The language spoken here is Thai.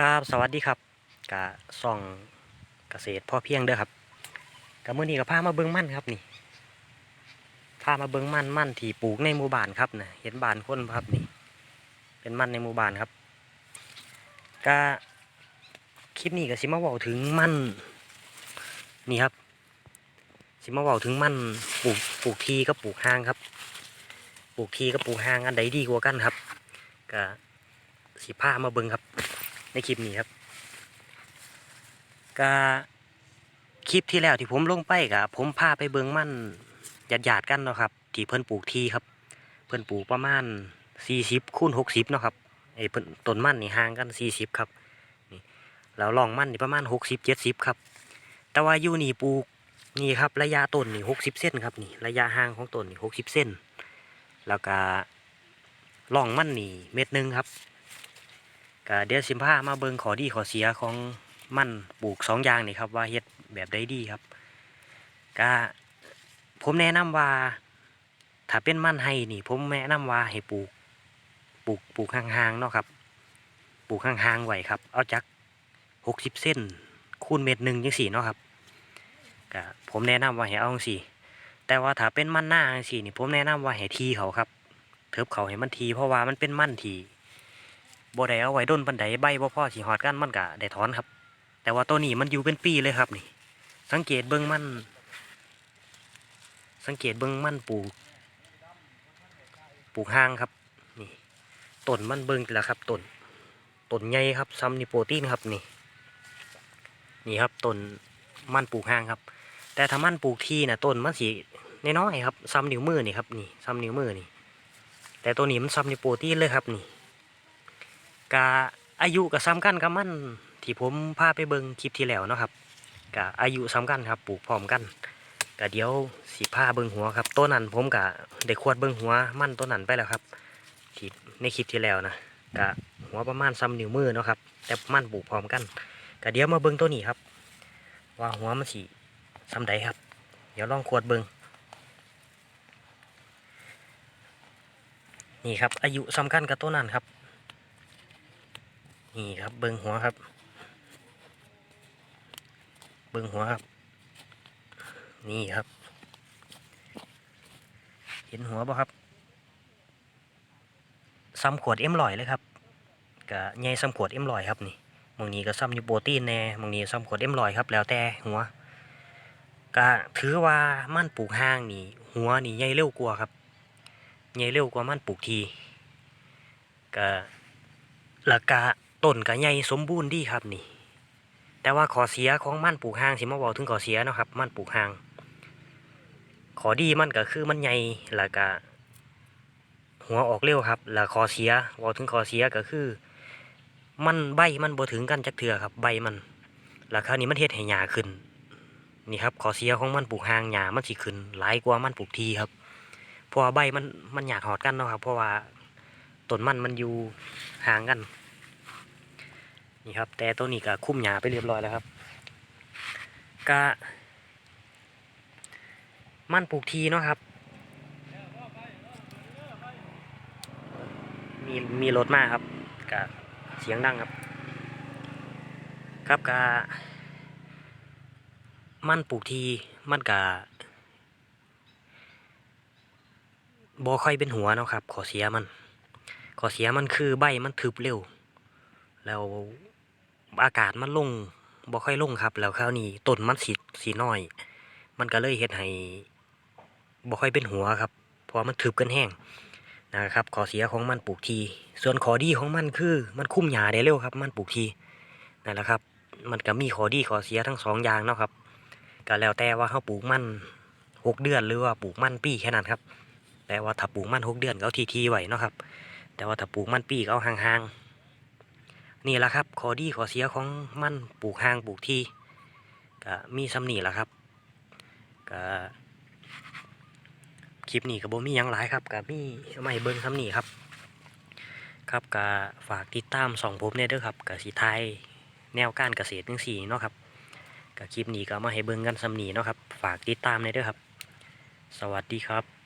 ครับ สวัสดีครับกะส่องเกษตรพ่อเพียงเด้อครับกะมื้อนี้ก็พามาเบิ่งมั่นครับนี่พามาเบิ่งมั่นมั่นที่ปลูกในหมู่บ้านครับนะเห็นบ้านคนครับนี่ เป็นมั่นในหมู่บ้านครับกะคลิปนี้ก็สิมาว้าถึงมั่นนี่ครับ สิมาว้าถึงมั่นปลูกปลูกทีกับปลูกห้างครับ ปลูกทีกับปลูกห้างอันใดดีกว่ากันครับกะสิพามาเบิ่งครับ ในคลิปนี้ครับก็คลิปที่แล้วที่ผมลงไปกับผมพาไปเบิงมั่นหยาดหยาดๆกันเนาะครับ ที่เพิ่นปลูกทีครับ เพิ่นปลูกประมาณสี่สิบคูณหกสิบเนาะครับไอ้เพิ่นต้นมั่นนี่ห่างกันสี่สิบครับนี่แล้วลองมั่นนี่ประมาณหกสิบเจ็ดสิบครับ แต่ว่าอยู่นี่ปลูกนี่ครับระยะต้นนี่หกสิบเส้นครับนี่ระยะห่างของต้นนี่หกสิบเส้น แล้วก็ลองมั่นนี่เม็ดหนึงครับ ก็เดี๋ยวสิมพามาเบิงขอดีขอเสียของมั่นปลูกสองอย่างนี่ครับว่าเฮ็ดแบบใดดีครับก็ผมแนะนำว่า ถ้าเป็นมั่นให้นี่ผมแนะนำว่าให้ปลูกปลูกปลูกห่างๆเนาะครับ ปลูกห่างๆไว้ครับ เอาจักหกสิบเส้นคูณเม็ดหนึ่งจังสี่เนาะครับก็ผมแนะนำว่าให้เอาสี่แต่ว่าถ้าเป็นมั่นหน้าจังสี่นี่ผมแนะนำว่าให้ทีเขาครับเทิบเขาให้มันทีเพราะว่ามันเป็นมั่นที่ บ่ได้เอาไว้ด้นปันไดใบบ่พอสิฮอดกันมันก็ได้ถอนครับ แต่ว่าตัวนี้มันอยู่เป็นปีเลยครับนี่ สังเกตเบิ่งมัน สังเกตเบิ่งมันปลูก ปลูกห่างครับ นี่ต้นมันเบิ่งแล้วครับต้นต้นใหญ่ครับซ้ำนี่โปรตีนครับนี่ นี่ครับต้นมันปลูกห่างครับ แต่ถ้ามันปลูกที่นะต้นมันสีน้อยครับซ้ำนิ้วมือนี่ครับนี่ซ้ำนิ้วมือนี่ แต่ตัวนี้มันซ้ำนี่โปรตีนเลยครับนี่ กะอายุกับซ้ำกันกับมันที่ผมพาไปเบิงคลิปที่แล้วเนาะครับกะอายุซ้ำกันครับปลูกพร้อมกันกะเดี๋ยวสีผ้าเบิงหัวครับต้นนั้นผมกะได้ขวดเบิงหัวมันต้นนั้นไปแล้วครับที่ในคลิปที่แล้วนะกะหัวประมาณซ้ำนิ้วมือเนาะครับแต่มันปลูกพร้อมกันกะเดี๋ยวมาเบิงตัวนี้ครับ ว่าหัวมันสีซ้ำใดครับ เดี๋ยวลองขวดเบิงนี่ครับอายุซ้ำกันกับต้นนั้นครับ นี่ครับเบิ้งหัวครับ เบิ้งหัวครับ นี่ครับ เห็นหัวป่ะครับซ้ำขวดเอ็มลอยเลยครับกะใหญ่ซ้ำขวดเอ็มลอยครับนี่บางนี้ก็ซ้ำอยู่โปรตีนแน่บางนี้ซ้ำขวดเอ็มลอยครับ แล้วแต่หัวก็ถือว่ามั่นปลูกห้างนี่ หัวนี่ใหญ่เร็วกว่าครับใหญ่เร็วกว่ามั่นปลูกทีก็แล้วก็ ต้นก็ใหญ่สมบูรณ์ดีครับนี่ แต่ว่าขอเสียของมันปลูกห่างสิมาบอกถึงขอเสียเนาะครับมันปลูกห่าง ขอดีมันก็คือมันใหญ่แล้วก็หัวออกเร็วครับ แล้วขอเสียบอกถึงขอเสียก็คือ มันใบมันบ่ถึงกันจักเถื่อครับ ใบมันแล้วคราวนี้มันเฮ็ดให้หญ้าขึ้นนี่ครับขอเสียของมันปลูกห่างหญ้ามันสิขึ้นหลายกว่ามันปลูกทีครับเพราะว่าใบมันมันอยากหอดกันเนาะครับ เพราะว่าต้นมันมันอยู่ห่างกัน นี่ครับ แต่ตัวนี้ก็คุ้มหยาไปเรียบร้อยแล้วครับกะมันปลูกทีเนาะครับ มีมีรถมาครับกะเสียงดังครับ ครับกะมันปลูกทีมันกะบ่ค่อยเป็นหัวเนาะครับ ขอเสียมัน ขอเสียมันคือใบมันทึบเร็ว แล้ว อากาศมันลงบ่ค่อยลงครับ แล้วคราวนี้ต้นมันสีสีน้อย มันก็เลยเฮ็ดให้บ่ค่อยเป็นหัวครับ เพราะมันทึบกันแห้งนะครับขอเสียของมันปลูกที ส่วนขอดีของมันคือมันคุ้มหญ้าได้เร็วครับ มันปลูกทีนั่นแหละครับ มันก็มีขอดีขอเสียทั้งสองอย่างเนาะครับก็แล้วแต่ว่าเขาปลูกมันหกเดือนหรือว่าปลูกมันปีแค่นั้นครับแต่ว่าถ้าปลูกมันหกเดือนก็เอาทีทีๆไว้เนาะครับ แต่ว่าถ้าปลูกมันปีก็เอาห่างๆ นี่แหละครับข้อดีข้อเสียของมันปลูกห่างปลูกที่ก็มีซ้ำนี่แหละครับก็คลิปนี้ก็บ่มียังหลายครับก็มีเอามาให้เบิ่งซ้ำนี่ครับ ครับก็ฝากติดตามสองผมเนี่ยเด้อครับก็สิทยแนวการเกษตรจังซี่เนาะครับก็คลิปนี้ก็มาให้เบิ่งกันซ้ำนี่เนาะครับ ฝากติดตามเนี่ยเด้อครับ สวัสดีครับ